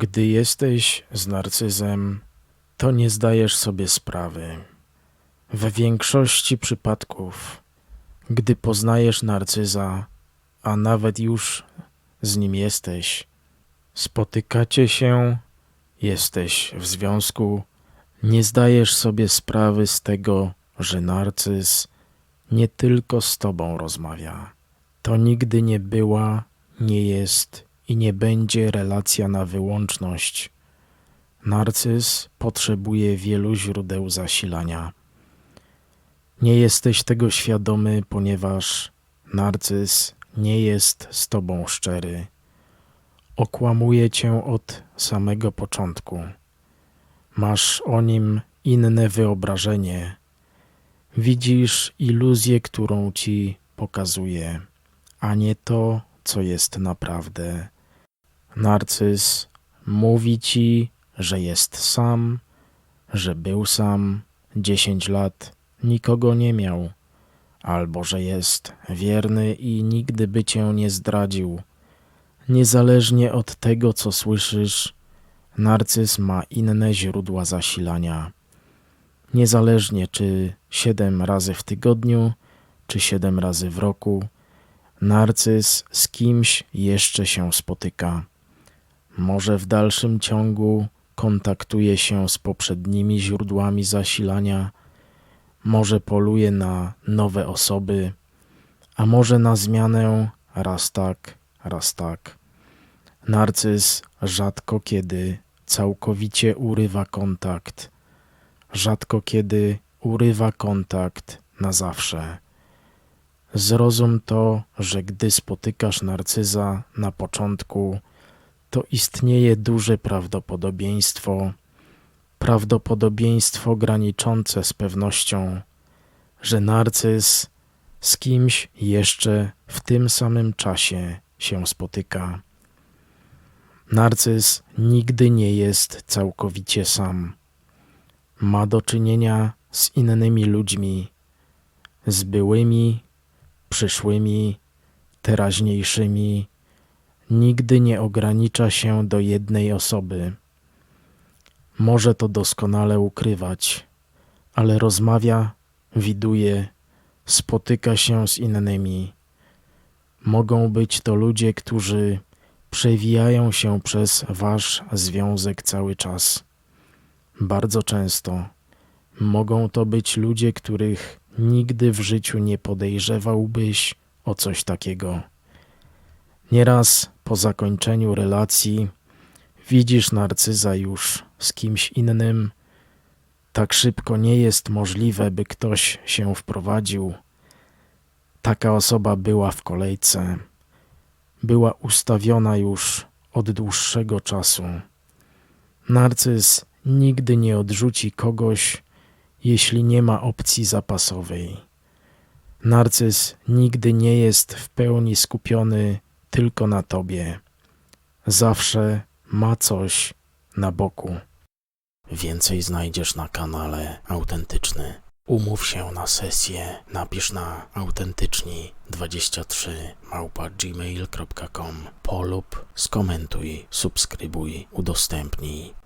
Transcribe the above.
Gdy jesteś z narcyzem, to nie zdajesz sobie sprawy. We większości przypadków, gdy poznajesz narcyza, a nawet już z nim jesteś, spotykacie się, jesteś w związku, nie zdajesz sobie sprawy z tego, że narcyz nie tylko z tobą rozmawia. To nigdy nie była, nie jest i nie będzie relacja na wyłączność. Narcyz potrzebuje wielu źródeł zasilania. Nie jesteś tego świadomy, ponieważ narcyz nie jest z tobą szczery. Okłamuje cię od samego początku. Masz o nim inne wyobrażenie. Widzisz iluzję, którą ci pokazuje, a nie to, co jest naprawdę. Narcyz mówi ci, że jest sam, że był sam 10 lat, nikogo nie miał, albo że jest wierny i nigdy by cię nie zdradził. Niezależnie od tego, co słyszysz, narcyz ma inne źródła zasilania. Niezależnie czy siedem razy w tygodniu, czy siedem razy w roku, narcyz z kimś jeszcze się spotyka. Może w dalszym ciągu kontaktuje się z poprzednimi źródłami zasilania, może poluje na nowe osoby, a może na zmianę raz tak, raz tak. Narcyz rzadko kiedy całkowicie urywa kontakt, rzadko kiedy urywa kontakt na zawsze. Zrozum to, że gdy spotykasz narcyza na początku, to istnieje duże prawdopodobieństwo, prawdopodobieństwo graniczące z pewnością, że narcyz z kimś jeszcze w tym samym czasie się spotyka. Narcyz nigdy nie jest całkowicie sam. Ma do czynienia z innymi ludźmi, z byłymi, przyszłymi, teraźniejszymi. Nigdy nie ogranicza się do jednej osoby. Może to doskonale ukrywać, ale rozmawia, widuje, spotyka się z innymi. Mogą być to ludzie, którzy przewijają się przez wasz związek cały czas. Bardzo często mogą to być ludzie, których nigdy w życiu nie podejrzewałbyś o coś takiego. Nieraz po zakończeniu relacji widzisz narcyza już z kimś innym. Tak szybko nie jest możliwe, by ktoś się wprowadził. Taka osoba była w kolejce, była ustawiona już od dłuższego czasu. Narcyz nigdy nie odrzuci kogoś, jeśli nie ma opcji zapasowej. Narcyz nigdy nie jest w pełni skupiony tylko na tobie. Zawsze ma coś na boku. Więcej znajdziesz na kanale Autentyczny. Umów się na sesję, napisz na autentyczni23 małpa gmail.com polub, skomentuj, subskrybuj, udostępnij.